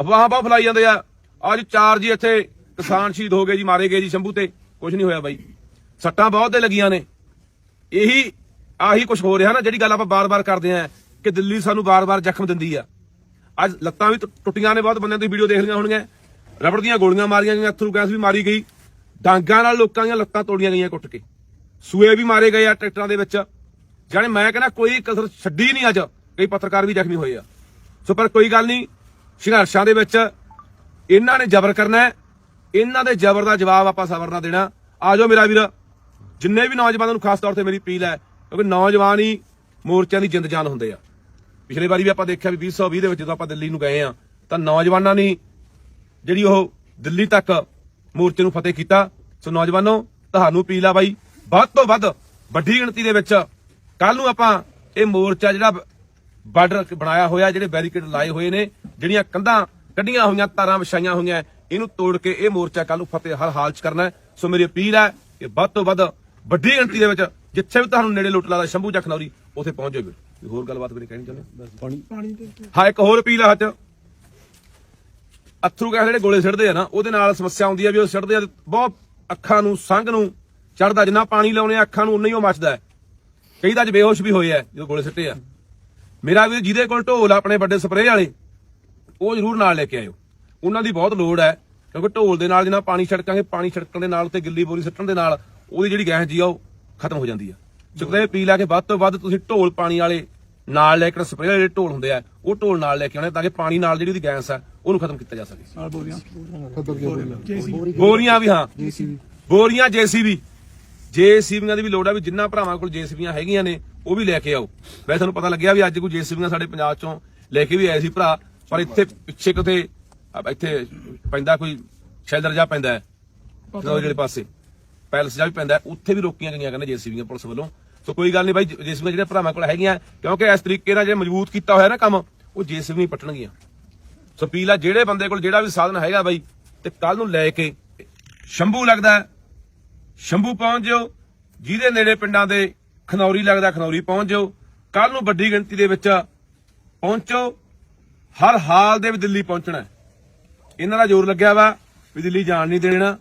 ਅਫਵਾਹਾਂ ਬਹੁਤ ਫਲਾਈ ਜਾਂਦੇ ਆ। ਅੱਜ ਚਾਰ ਜੀ ਇੱਥੇ ਕਿਸਾਨ ਸ਼ਹੀਦ ਹੋ ਗਏ ਜੀ, ਮਾਰੇ ਗਏ ਜੀ ਸ਼ੰਭੂ ਤੇ। ਕੁਝ ਨਹੀਂ ਹੋਇਆ ਬਾਈ। ਸੱਟਾਂ ਬਹੁਤ ਤੇ ਲੱਗੀਆਂ ਨੇ। ਇਹੀ, ਆਹੀ ਕੁਝ ਹੋ ਰਿਹਾ ਨਾ, ਜਿਹੜੀ ਗੱਲ ਆਪਾਂ ਬਾਰ-ਬਾਰ ਕਰਦੇ ਆਂ ਕਿ ਦਿੱਲੀ ਸਾਨੂੰ ਬਾਰ-ਬਾਰ ਜ਼ਖਮ ਦਿੰਦੀ ਆ। ਅੱਜ ਲੱਤਾਂ ਵੀ ਟੁ- ਟੁੱਟੀਆਂ ਨੇ ਬਹੁਤ, ਬੰਦਿਆਂ ਦੀ ਵੀਡੀਓ ਦੇਖ ਲਈਆਂ ਹੋਣਗੀਆਂ। ਰਬੜ ਦੀਆਂ ਗੋਲੀਆਂ ਮਾਰੀਆਂ ਗਈਆਂ, ਅਥਰੂ ਗੈਸ ਵੀ ਮਾਰੀ ਗਈ। ਡਾਂਗਾਂ ਨਾਲ ਲੋਕਾਂ ਦੀਆਂ ਲੱਤਾਂ ਤੋੜੀਆਂ ਗਈਆਂ ਕੁੱਟ ਕੇ। ਸੂਏ ਵੀ ਮਾਰੇ ਗਏ ਆ ਟਰੈਕਟਰਾਂ ਦੇ ਵਿੱਚ। ਜਾਣੇ ਮੈਂ ਕਹਿੰਦਾ ਕੋਈ ਕਸਰ ਛੱਡੀ ਨਹੀਂ ਅੱਜ। ਕਈ ਪੱਤਰਕਾਰ ਵੀ ਜ਼ਖਮੀ ਹੋਏ ਆ। ਸੋ ਪਰ ਕੋਈ ਗੱਲ ਨਹੀਂ ਸੰਘਰਸ਼ਾਂ ਦੇ ਵਿੱਚ ਇਹਨਾਂ ਨੇ ਜ਼ਬਰ ਕਰਨਾ ਹੈ। ਇਹਨਾਂ ਦੇ ਜ਼ਬਰ ਦਾ ਜਵਾਬ ਆਪਾਂ ਸਬਰ ਨਾਲ ਦੇਣਾ। ਆ ਜਾਓ ਮੇਰਾ ਵੀਰ। ਜਿੰਨੇ ਵੀ ਨੌਜਵਾਨਾਂ ਨੂੰ ਖਾਸ ਤੌਰ ਤੇ ਮੇਰੀ ਅਪੀਲ ਹੈ, ਕਿਉਂਕਿ ਨੌਜਵਾਨ ਹੀ ਮੋਰਚਿਆਂ ਦੀ ਜਿੰਦ ਜਾਨ ਹੁੰਦੇ ਆ। ਪਿਛਲੇ ਵਾਰੀ ਵੀ ਆਪਾਂ ਦੇਖਿਆ ਵੀ 2020 ਦੇ ਵਿੱਚ ਜਦੋਂ ਆਪਾਂ ਦਿੱਲੀ ਨੂੰ ਗਏ ਆ, ਤਾਂ ਨੌਜਵਾਨਾਂ ਨੇ ਜਿਹੜੀ ਉਹ ਦਿੱਲੀ ਤੱਕ ਮੋਰਚੇ ਨੂੰ ਫਤਿਹ ਕੀਤਾ। ਸੋ ਨੌਜਵਾਨੋ, ਤੁਹਾਨੂੰ ਅਪੀਲ ਆ ਬਾਈ, ਵੱਧ ਤੋਂ ਵੱਧ ਵੱਡੀ ਗਿਣਤੀ ਦੇ ਵਿੱਚ ਕੱਲ ਨੂੰ ਆਪਾਂ ਇਹ ਮੋਰਚਾ ਜਿਹੜਾ ਬਾਰਡਰ ਬਣਾਇਆ ਹੋਇਆ ਜਿਹੜੇ ਬੈਰੀਕੇਡ ਲਾਏ ਹੋਏ ਨੇ ਜਿਹੜੀਆਂ ਕੰਧਾਂ ਕੱਢੀਆਂ ਹੋਈਆਂ ਤਾਰਾਂ ਵਿਛਾਈਆਂ ਹੋਈਆਂ ਇਹਨੂੰ ਤੋੜ ਕੇ ਇਹ ਮੋਰਚਾ ਕੱਲ ਨੂੰ ਫਤਿਹ ਹਰ ਹਾਲ ਚ ਕਰਨਾ ਹੈ। ਸੋ ਮੇਰੀ ਅਪੀਲ ਹੈ ਕਿ ਵੱਧ ਤੋਂ ਵੱਧ ਵੱਡੀ ਗਿਣਤੀ ਦੇ ਵਿੱਚ ਜਿੱਥੇ ਵੀ ਤੁਹਾਨੂੰ ਨੇੜੇ ਲੁੱਟ ਲਾਦਾ ਸ਼ੰਭੂ ਖਨੌਰੀ ਉੱਥੇ ਪਹੁੰਚ ਜਾਓ ਕੋਈ ਹੋਰ ਗੱਲਬਾਤ ਵੀ ਕਹਿਣੀ ਚਾਹੁੰਦੇ? ਪਾਣੀ। ਹਾਂ ਇੱਕ ਹੋਰ ਅਪੀਲ ਆ ਹੱਥ ਅਥਰੂ ਗੈਸ ਜਿਹੜੇ ਗੋਲੇ ਸਿੱਟਦੇ ਆ ਨਾ ਉਹਦੇ ਨਾਲ ਸਮੱਸਿਆ ਆਉਂਦੀ ਆ ਵੀ ਉਹ ਸਿੱਟਦੇ ਆ ਬਹੁਤ ਅੱਖਾਂ ਨੂੰ ਸੰਗ ਨੂੰ ਚੜਦਾ ਜਿੰਨਾ ਪਾਣੀ ਲਾਉਣੇ ਆ ਅੱਖਾਂ ਨੂੰ ਉਨਾ ਹੀ ਉਹ ਮੱਚਦਾ ਹੈ। ਕਈ ਤਾਂ ਅੱਜ ਬੇਹੋਸ਼ ਵੀ ਹੋਏ ਆ ਜਦੋਂ ਗੋਲੇ ਸਿੱਟੇ ਆ। ਮੇਰਾ ਵੀ ਜਿਹਦੇ ਕੋਲ ਢੋਲ ਆ ਆਪਣੇ ਵੱਡੇ ਸਪਰੇਅ ਵਾਲੇ ਉਹ ਜ਼ਰੂਰ ਨਾਲ ਲੈ ਕੇ ਆਇਓ। ਉਹਨਾਂ ਦੀ ਬਹੁਤ ਲੋੜ ਹੈ ਕਿਉਂਕਿ ਢੋਲ ਦੇ ਨਾਲ ਜਿੰਨਾ ਪਾਣੀ ਛੜਕਾਂਗੇ ਪਾਣੀ ਛੜਕਣ ਦੇ ਨਾਲ ਤੇ ਗਿੱਲੀ ਬੋਰੀ ਸਿੱਟਣ ਦੇ ਨਾਲ ਉਹਦੀ ਜਿਹੜੀ ਗੈਸ ਜੀ ਆ ਉਹ ਖਤਮ ਹੋ ਜਾਂਦੀ ਆ। ਚੁੱਕਦੇ ਪੀ ਲਾ ਕੇ ਵੱਧ ਤੋਂ ਵੱਧ ਤੁਸੀਂ ਢੋਲ ਪਾਣੀ ਵਾਲੇ ਨਾਲ ਲੈ ਕੇ ਸਪਰੇਅ ਵਾਲੇ ਢੋਲ ਹੁੰਦੇ ਆ ਉਹ ਢੋਲ ਨਾਲ ਲੈ ਕੇ ਆਉਣੇ ਤਾਂ ਕਿ ਪਾਣੀ ਨਾਲ ਜਿਹੜੀ ਉਹਦੀ ਗੈਸ ਆ ਉਹਨੂੰ ਖਤਮ ਕੀਤਾ ਜਾ ਸਕੇ। ਬੋਰੀਆਂ। ਵੀ। ਹਾਂ। ਬੋਰੀਆਂ ਜੇਸੀਬੀ ਜੇਸੀਬੀਆਂ ਦੀ ਵੀ ਲੋੜ ਆ ਵੀ ਜਿੰਨਾ ਭਰਾਵਾਂ ਕੋਲ ਜੇਸੀਬੀਆਂ ਹੈਗੀਆਂ ਨੇ ਉਹ ਵੀ ਲੈ ਕੇ ਆਓ। ਵੈਸੇ ਤੁਹਾਨੂੰ ਪਤਾ ਲੱਗਿਆ ਵੀ ਅੱਜ ਕੋਈ ਜੇਸੀਬੀਆਂ ਸਾਡੇ ਪੰਜਾਬ ਚੋਂ ਲੈ ਕੇ ਵੀ ਆਏ ਸੀ ਭਰਾ ਪਰ ਇੱਥੇ ਪਿੱਛੇ ਕਿਤੇ ਇੱਥੇ ਪੈਂਦਾ ਕੋਈ ਸ਼ੈਲਰ ਜਾ ਪੈਂਦਾ ਹੈ ਜਿਹੜੇ ਪਾਸੇ ਪੈਲਸ ਜਾ ਵੀ ਪੈਂਦਾ ਉੱਥੇ ਵੀ ਰੋਕੀਆਂ ਗਈਆਂ ਕਹਿੰਦੇ ਜੇਸੀਬੀਆਂ ਪੁਲਿਸ ਵੱਲੋਂ। ਸੋ ਕੋਈ ਗੱਲ ਨਹੀਂ ਬਾਈ ਜੇਸੀਬੀਆਂ ਜਿਹੜੇ ਭਰਾਵਾਂ ਕੋਲ ਹੈਗੀਆਂ ਕਿਉਂਕਿ ਇਸ ਤਰੀਕੇ ਨਾਲ ਜੇ ਮਜ਼ਬੂਤ ਕੀਤਾ ਹੋਇਆ ਨਾ ਕੰਮ ਉਹ ਜੇਸੀਬੀ ਨਹੀਂ ਪੱਟਣਗੀਆਂ। ਸੋ ਪੀਲਾ ਜਿਹੜੇ ਬੰਦੇ ਕੋਲ ਜਿਹੜਾ ਵੀ ਸਾਧਨ ਹੈਗਾ ਬਾਈ ਤੇ ਕੱਲ ਨੂੰ ਲੈ ਕੇ ਸ਼ੰਭੂ ਲੱਗਦਾ ਸ਼ੰਭੂ ਪਹੁੰਚ ਜਾਓ ਜਿਹਦੇ ਨੇੜੇ ਪਿੰਡਾਂ ਦੇ ਖਨੌਰੀ ਲੱਗਦਾ ਖਨੌਰੀ ਪਹੁੰਚ ਜਾਓ। ਕੱਲ ਨੂੰ ਵੱਡੀ ਗਿਣਤੀ ਦੇ ਵਿੱਚ ਪਹੁੰਚੋ। ਹਰ ਹਾਲ ਦੇ ਵਿੱਚ ਦਿੱਲੀ ਪਹੁੰਚਣਾ ਇਹਨਾਂ ਦਾ ਜ਼ੋਰ ਲੱਗਿਆ ਵਾ ਵੀ ਦਿੱਲੀ ਜਾਣ ਨਹੀਂ ਦੇਣਾ।